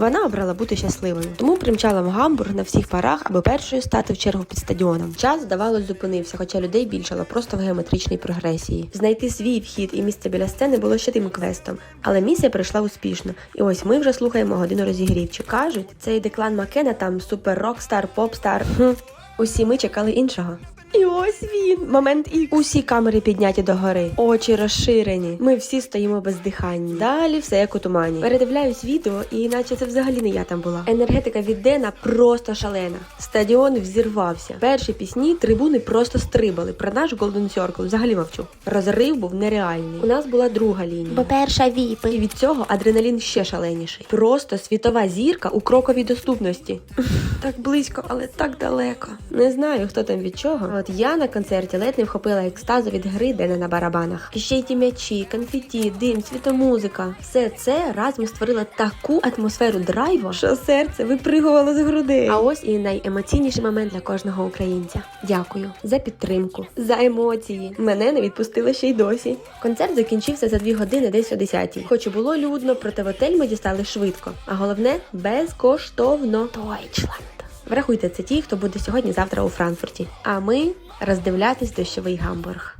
Вона обрала бути щасливою, тому примчала в Гамбург на всіх парах, аби першою стати в чергу під стадіоном. Час, здавалось, зупинився, хоча людей більшало просто в геометричній прогресії. Знайти свій вхід і місце біля сцени було ще тим квестом, але місія пройшла успішно. І ось ми вже слухаємо годину розігрівчу. Кажуть, цей деклан Макена там супер рок-стар, поп-стар. Хм. Усі ми чекали іншого. І ось він, момент і усі камери підняті догори, очі розширені. Ми всі стоїмо бездиханні. Далі все як у тумані. Передивляюсь відео, і наче це взагалі не я там була. Енергетика від Дена просто шалена. Стадіон взірвався. Перші пісні трибуни просто стрибали. Про наш Golden Circle взагалі мовчу. Розрив був нереальний. У нас була друга лінія. Бо перша віпи. І від цього адреналін ще шаленіший. Просто світова зірка у кроковій доступності. Так близько, але так далеко. Не знаю, хто там від чого. От я на концерті ледь не вхопила екстазу від гри Дена на барабанах. І ще й ті м'ячі, конфеті, дим, світомузика. Все це разом створило таку атмосферу драйву, що серце випригувало з грудей. А ось і найемоційніший момент для кожного українця. Дякую за підтримку, за емоції. Мене не відпустили ще й досі. Концерт закінчився за дві години десь о 10 Хоч і було людно, проте в отель ми дістали швидко. А головне безкоштовно. Дойчланд. Врахуйте це ті, хто буде сьогодні-завтра у Франкфурті. А ми роздивлятись дощовий гамбург.